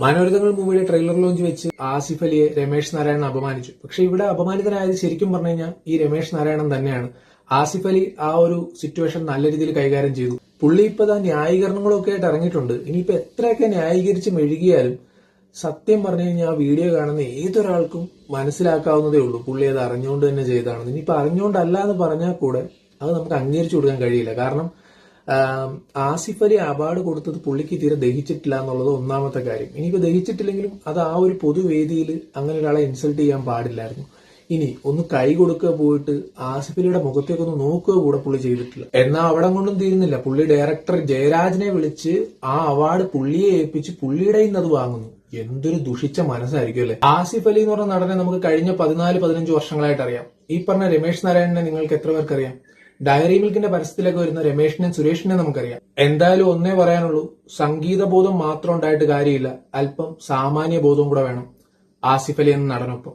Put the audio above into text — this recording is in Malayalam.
മാനവരിതങ്ങൾ മൂവിയുടെ ട്രെയിലർ ലോഞ്ച് വെച്ച് ആസിഫ് അലിയെ രമേശ് നാരായണൻ അപമാനിച്ചു. പക്ഷെ ഇവിടെ അപമാനിതനായത് ശരിക്കും പറഞ്ഞു കഴിഞ്ഞാൽ ഈ രമേശ് നാരായണൻ തന്നെയാണ്. ആസിഫ് അലി ആ ഒരു സിറ്റുവേഷൻ നല്ല രീതിയിൽ കൈകാര്യം ചെയ്തു. പുള്ളി ഇപ്പൊ താ ന്യായീകരണങ്ങളൊക്കെ ആയിട്ട് ഇറങ്ങിയിട്ടുണ്ട്. ഇനിയിപ്പോ എത്രയൊക്കെ ന്യായീകരിച്ച് മെഴുകിയാലും സത്യം പറഞ്ഞു കഴിഞ്ഞാൽ വീഡിയോ കാണുന്ന ഏതൊരാൾക്കും മനസ്സിലാക്കാവുന്നതേ ഉള്ളൂ. പുള്ളി അത് അറിഞ്ഞുകൊണ്ട് തന്നെ ചെയ്തതാണ് ഇനിയിപ്പോ അറിഞ്ഞുകൊണ്ടല്ല എന്ന് പറഞ്ഞാൽ കൂടെ അത് നമുക്ക് അംഗീകരിച്ചു കൊടുക്കാൻ കഴിയില്ല. കാരണം ആസിഫ് അലി അവാർഡ് കൊടുത്തത് പുള്ളിക്ക് തീരെ ദഹിച്ചിട്ടില്ല എന്നുള്ളത് ഒന്നാമത്തെ കാര്യം. ഇനിയിപ്പോൾ ദഹിച്ചിട്ടില്ലെങ്കിലും അത് ആ ഒരു പൊതുവേദിയിൽ അങ്ങനെ ഒരാളെ ഇൻസൾട്ട് ചെയ്യാൻ പാടില്ലായിരുന്നു. ഇനി ഒന്ന് കൈ കൊടുക്കുക പോയിട്ട് ആസിഫ് അലിയുടെ മുഖത്തേക്ക് ഒന്ന് നോക്കുക കൂടെ പുള്ളി ചെയ്തിട്ടില്ല. എന്നാൽ അവിടെ കൊണ്ടും തീരുന്നില്ല. പുള്ളി ഡയറക്ടർ ജയരാജിനെ വിളിച്ച് ആ അവാർഡ് പുള്ളിയെ ഏൽപ്പിച്ച് പുള്ളിയുടെ ഇന്ന് അത് വാങ്ങുന്നു. എന്തൊരു ദുഷിച്ച മനസ്സായിരിക്കും അല്ലെ? ആസിഫ് അലി എന്ന് പറഞ്ഞ നടനെ നമുക്ക് കഴിഞ്ഞ പതിനാല് പതിനഞ്ച് വർഷങ്ങളായിട്ട് അറിയാം. ഈ പറഞ്ഞ രമേശ് നാരായണനെ നിങ്ങൾക്ക് എത്ര പേർക്ക് അറിയാം ഡയറി മിൽക്കിന്റെ പരസ്യത്തിലൊക്കെ വരുന്ന രമേഷിനെയും സുരേഷിനെയും നമുക്കറിയാം. എന്തായാലും ഒന്നേ പറയാനുള്ളൂ സംഗീത ബോധം മാത്രം ഉണ്ടായിട്ട് കാര്യമില്ല. അല്പം സാമാന്യ ബോധവും കൂടെ വേണം ആസിഫ് അലി എന്ന നടനൊപ്പം.